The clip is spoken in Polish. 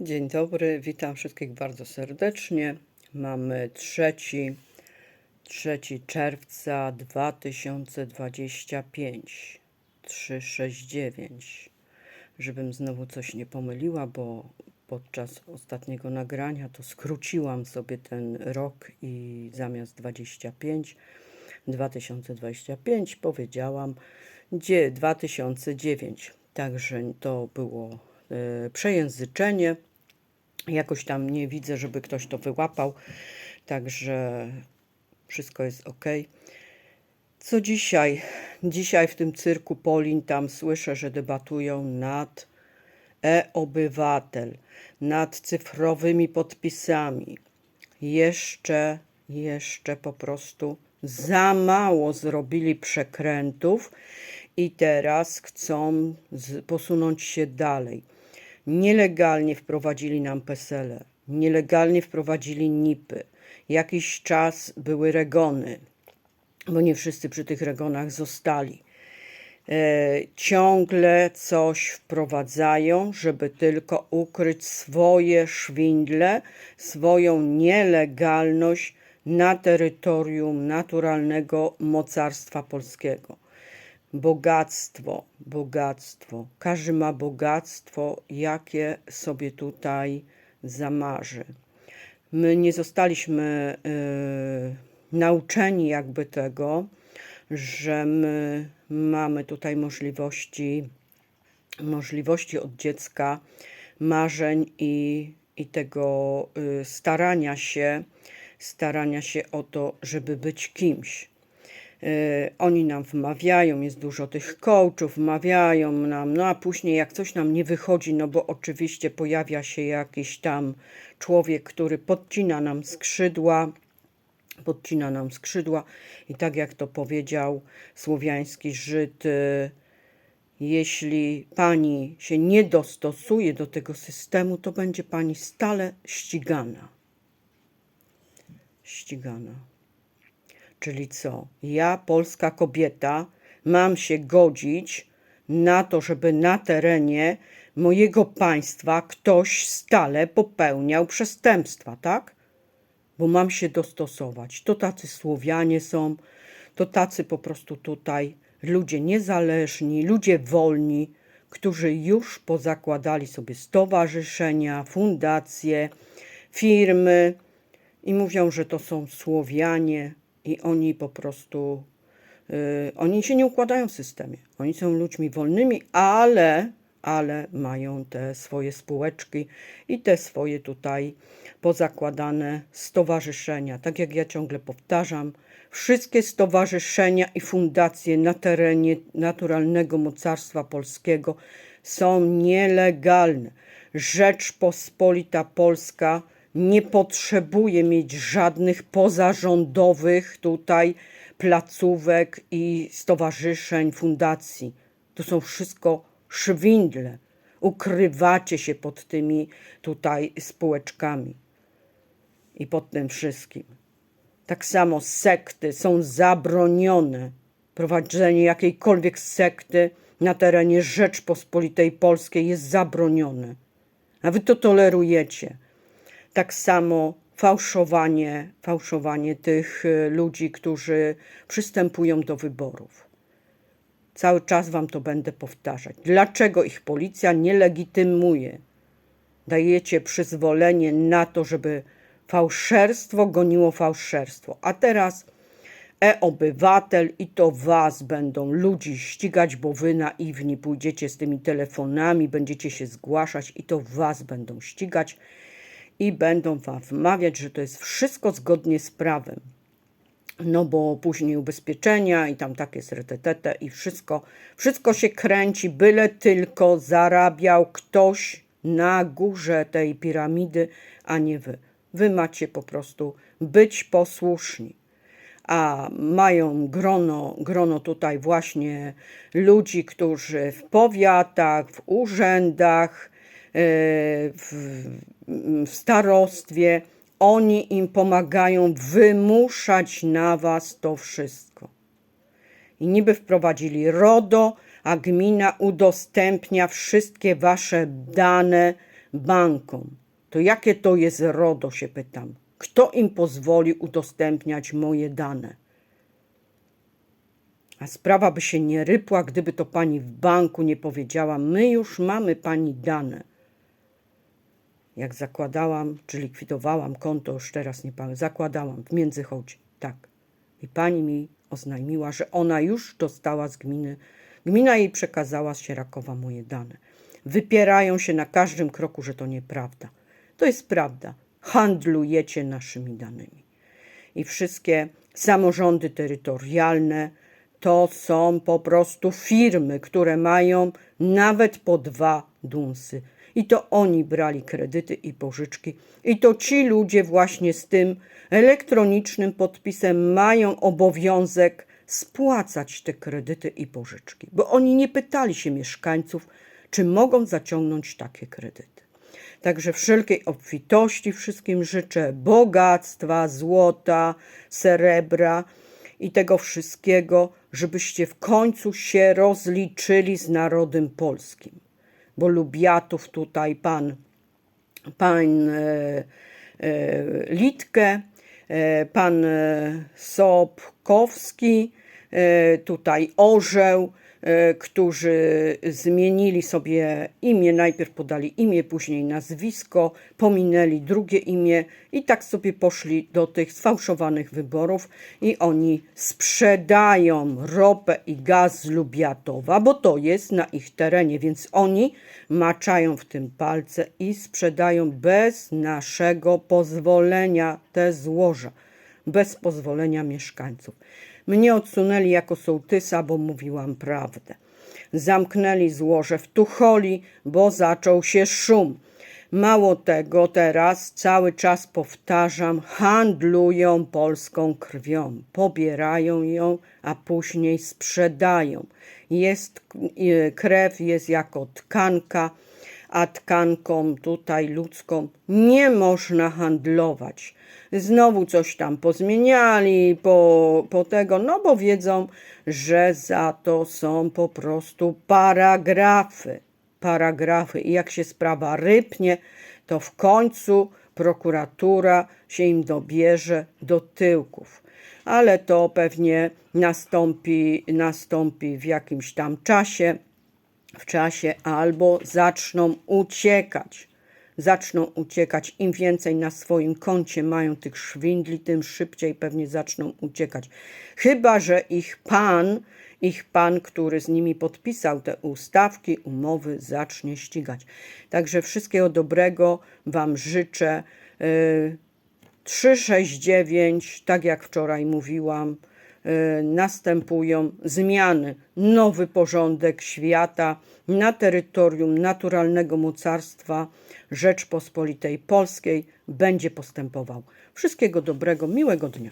Dzień dobry, witam wszystkich bardzo serdecznie. Mamy 3, 3 czerwca 2025, 369. Żebym znowu coś nie pomyliła, bo podczas ostatniego nagrania to skróciłam sobie ten rok i zamiast 25, 2025 powiedziałam gdzie 2009. Także to było przejęzyczenie. Jakoś tam nie widzę, żeby ktoś to wyłapał, także wszystko jest ok. Co dzisiaj? Dzisiaj w tym cyrku Polin tam słyszę, że debatują nad e-obywatel, nad cyfrowymi podpisami. Jeszcze, jeszcze po prostu za mało zrobili przekrętów i teraz chcą posunąć się dalej. Nielegalnie wprowadzili nam PESEL, nielegalnie wprowadzili NIPy. Jakiś czas były regony, bo nie wszyscy przy tych regonach zostali. E, ciągle coś wprowadzają, żeby tylko ukryć swoje szwindle, swoją nielegalność na terytorium naturalnego mocarstwa polskiego. Bogactwo, bogactwo. Każdy ma bogactwo, jakie sobie tutaj zamarzy. My nie zostaliśmy y, nauczeni jakby tego, że my mamy tutaj możliwości, możliwości od dziecka, marzeń i, i tego y, starania się, starania się o to, żeby być kimś. Y, oni nam wmawiają, jest dużo tych coachów, wmawiają nam, no a później jak coś nam nie wychodzi, no bo oczywiście pojawia się jakiś tam człowiek, który podcina nam skrzydła, podcina nam skrzydła i tak jak to powiedział słowiański Żyd, y, jeśli pani się nie dostosuje do tego systemu, to będzie pani stale ścigana. Ścigana. Czyli co? Ja, polska kobieta, mam się godzić na to, żeby na terenie mojego państwa ktoś stale popełniał przestępstwa, tak? Bo mam się dostosować. To tacy Słowianie są, to tacy po prostu tutaj ludzie niezależni, ludzie wolni, którzy już pozakładali sobie stowarzyszenia, fundacje, firmy i mówią, że to są Słowianie, i oni po prostu, y, oni się nie układają w systemie. Oni są ludźmi wolnymi, ale, ale mają te swoje spółeczki i te swoje tutaj pozakładane stowarzyszenia. Tak jak ja ciągle powtarzam, wszystkie stowarzyszenia i fundacje na terenie naturalnego mocarstwa polskiego są nielegalne. Rzeczpospolita Polska nie potrzebuje mieć żadnych pozarządowych tutaj placówek i stowarzyszeń, fundacji. To są wszystko szwindle. Ukrywacie się pod tymi tutaj spółeczkami i pod tym wszystkim. Tak samo sekty są zabronione. Prowadzenie jakiejkolwiek sekty na terenie Rzeczpospolitej Polskiej jest zabronione. A wy to tolerujecie tak samo fałszowanie, fałszowanie tych y, ludzi, którzy przystępują do wyborów. Cały czas wam to będę powtarzać. Dlaczego ich policja nie legitymuje? Dajecie przyzwolenie na to, żeby fałszerstwo goniło fałszerstwo. A teraz e-obywatel i to was będą ludzi ścigać, bo wy naiwni pójdziecie z tymi telefonami, będziecie się zgłaszać i to was będą ścigać i będą wam wmawiać, że to jest wszystko zgodnie z prawem. No bo później ubezpieczenia i tam takie jest retetete i wszystko, wszystko się kręci, byle tylko zarabiał ktoś na górze tej piramidy, a nie wy. Wy macie po prostu być posłuszni. A mają grono, grono tutaj właśnie ludzi, którzy w powiatach, w urzędach, w starostwie, oni im pomagają wymuszać na was to wszystko. I niby wprowadzili RODO, a gmina udostępnia wszystkie wasze dane bankom. To jakie to jest RODO, się pytam. Kto im pozwoli udostępniać moje dane? A sprawa by się nie rypła, gdyby to pani w banku nie powiedziała: My już mamy pani dane. Jak zakładałam, czy likwidowałam konto, już teraz nie pamiętam, zakładałam w Międzychodzie, tak. I pani mi oznajmiła, że ona już dostała z gminy, gmina jej przekazała z Sierakowa moje dane. Wypierają się na każdym kroku, że to nieprawda. To jest prawda. Handlujecie naszymi danymi i wszystkie samorządy terytorialne to są po prostu firmy, które mają nawet po dwa dunsy. I to oni brali kredyty i pożyczki. I to ci ludzie właśnie z tym elektronicznym podpisem mają obowiązek spłacać te kredyty i pożyczki, bo oni nie pytali się mieszkańców, czy mogą zaciągnąć takie kredyty. Także wszelkiej obfitości wszystkim życzę, bogactwa, złota, srebra i tego wszystkiego, żebyście w końcu się rozliczyli z narodem polskim. Bo Lubiatów tutaj pan, pan e, e, Litkę, e, pan Sobkowski, tutaj Orzeł, którzy zmienili sobie imię, najpierw podali imię, później nazwisko, pominęli drugie imię i tak sobie poszli do tych sfałszowanych wyborów i oni sprzedają ropę i gaz z Lubiatowa, bo to jest na ich terenie, więc oni maczają w tym palce i sprzedają bez naszego pozwolenia te złoża bez pozwolenia mieszkańców. Mnie odsunęli jako sołtysa, bo mówiłam prawdę. Zamknęli złoże w Tucholi, bo zaczął się szum. Mało tego, teraz cały czas powtarzam, handlują polską krwią, pobierają ją, a później sprzedają. Jest, e, krew jest jako tkanka, a tkanką tutaj ludzką nie można handlować. Znowu coś tam pozmieniali po, po tego, no bo wiedzą, że za to są po prostu paragrafy. Paragrafy. I jak się sprawa rypnie, to w końcu prokuratura się im dobierze do tyłków. Ale to pewnie nastąpi, nastąpi w jakimś tam czasie w czasie albo zaczną uciekać. Zaczną uciekać. Im więcej na swoim koncie mają tych szwindli, tym szybciej pewnie zaczną uciekać. Chyba, że ich pan, ich pan, który z nimi podpisał te ustawki, umowy, zacznie ścigać. Także wszystkiego dobrego Wam życzę. Yy, 369, tak jak wczoraj mówiłam, y, następują zmiany, nowy porządek świata na terytorium naturalnego mocarstwa Rzeczpospolitej Polskiej będzie postępował. Wszystkiego dobrego, miłego dnia.